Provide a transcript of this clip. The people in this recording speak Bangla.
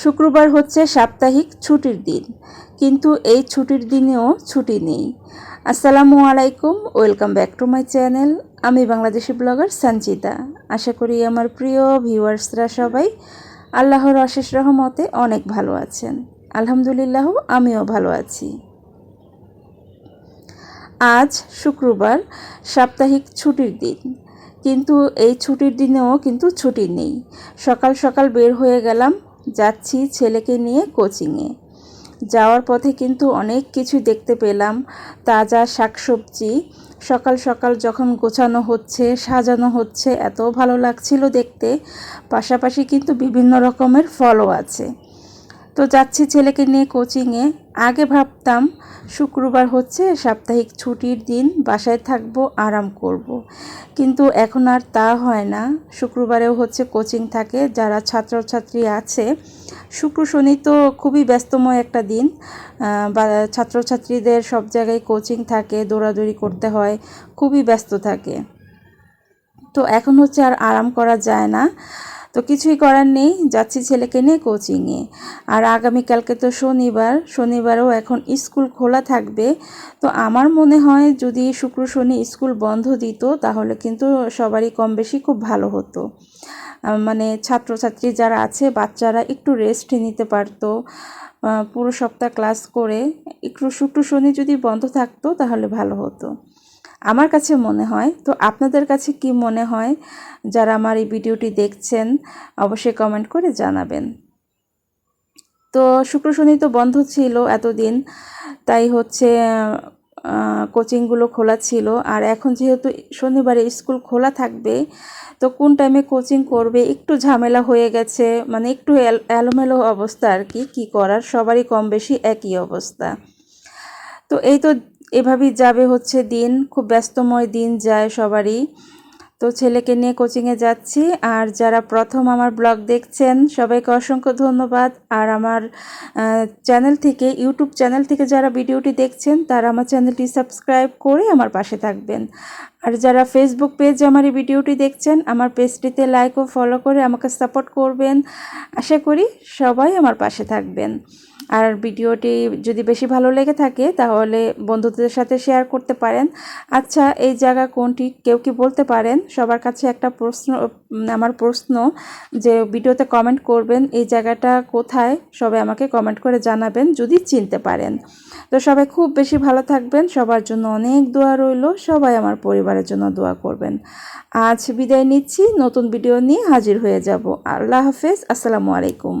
শুক্রবার হচ্ছে সাপ্তাহিক ছুটির দিন, কিন্তু এই ছুটির দিনেও ছুটি নেই। আসসালামু আলাইকুম, welcome back to my channel. আমি বাংলাদেশি ব্লগার সঞ্চিতা আশা করি আমার প্রিয় ভিউয়ার্সরা সবাই আল্লাহর অশেষ রহমতে অনেক ভালো আছেন। আলহামদুলিল্লাহ, আমিও ভালো আছি। আজ শুক্রবার সাপ্তাহিক ছুটির দিন, কিন্তু এই ছুটির দিনেও কিন্তু ছুটি নেই। সকাল সকাল বের হয়ে গেলাম যাচ্ছি ছেলেকে নিয়ে কোচিংয়ে। যাওয়ার পথে কিন্তু অনেক কিছু দেখতে পেলাম, তাজা শাকসবজি, সকাল সকাল যখন গোছানো হচ্ছে, সাজানো হচ্ছে, এত ভালো লাগছিল দেখতে। পাশাপাশি কিন্তু বিভিন্ন রকমের ফলও আছে। তো যাচ্ছি ছেলেকে নিয়ে কোচিংয়ে আগে ভাবতাম শুক্রবার হচ্ছে সাপ্তাহিক ছুটির দিন, বাসায় থাকব, আরাম করব। কিন্তু এখন আর তা হয় না। শুক্রবারেও হচ্ছে কোচিং থাকে, যারা ছাত্রছাত্রী আছে, শুক্র, শনি তো খুবই ব্যস্তময় একটা দিন। বা, ছাত্রছাত্রীদের সব জায়গায় কোচিং থাকে, দৌড়াদৌড়ি করতে হয়, খুবই ব্যস্ত থাকে। তো এখন হচ্ছে আর আরাম করা যায় না। তো কিছুই করার নেই, যাচ্ছি ছেলেকে নিয়ে কোচিংয়ে আর আগামীকালকে তো শনিবার, শনিবারও এখন স্কুল খোলা থাকবে। তো আমার মনে হয় যদি শুক্র শনি স্কুল বন্ধ দিত, তাহলে কিন্তু সবারই কম বেশি খুব ভালো হতো। ছাত্রছাত্রী যারা আছে, বাচ্চারা একটু রেস্ট নিতে পারতো পুরো সপ্তাহ ক্লাস করে, একটু শুক্র শনি যদি বন্ধ থাকতো তাহলে ভালো হতো। আমার কাছে মনে হয়, তো আপনাদের কাছে কি মনে হয়? যারা আমার এই ভিডিওটি দেখছেন, অবশ্যই কমেন্ট করে জানাবেন। তো শুক্র শনি তো বন্ধ ছিল এতদিন, তাই হচ্ছে কোচিংগুলো খোলা ছিল। আর এখন যেহেতু শনিবারে স্কুল খোলা থাকবে, তো কোন টাইমে কোচিং করবে, একটু ঝামেলা হয়ে গেছে। মানে একটু এলোমেলো অবস্থা আর কি, কী করার? সবারই কম বেশি একই অবস্থা। তো এই তো এভাবেই যাবে হচ্ছে দিন। খুব ব্যস্তময় দিন যায় সবারই। তো ছেলেকে নিয়ে কোচিংয়ে যাচ্ছি। আর যারা প্রথম আমার ব্লগ দেখছেন, সবাইকে অসংখ্য ধন্যবাদ। আর আমার চ্যানেল থেকে ইউটিউব চ্যানেল থেকে যারা ভিডিওটি দেখছেন, তারা আমার চ্যানেলটি সাবস্ক্রাইব করে আমার পাশে থাকবেন। আর যারা ফেসবুক পেজে আমার এই ভিডিওটি দেখছেন, আমার পেজটিতে লাইক ও ফলো করে আমাকে সাপোর্ট করবেন। আশা করি সবাই আমার পাশে থাকবেন। আর ভিডিওটি যদি বেশি ভালো লেগে থাকে, তাহলে বন্ধুদের সাথে শেয়ার করতে পারেন। আচ্ছা এই জায়গা কোনটি? কেউ কি বলতে পারেন? সবার কাছে একটা প্রশ্ন, আমার প্রশ্ন যে ভিডিওতে কমেন্ট করবেন, এই জায়গাটা কোথায়? সবাই আমাকে কমেন্ট করে জানাবেন, যদি চিনতে পারেন। তো সবাই খুব বেশি ভালো থাকবেন। সবার জন্য অনেক দোয়া রইল। সবাই আমার পরিবারের জন্য দোয়া করবেন। আজ বিদায় নিচ্ছি, নতুন ভিডিও নিয়ে হাজির হয়ে যাব। আল্লাহ হাফেজ, আসসালামু আলাইকুম।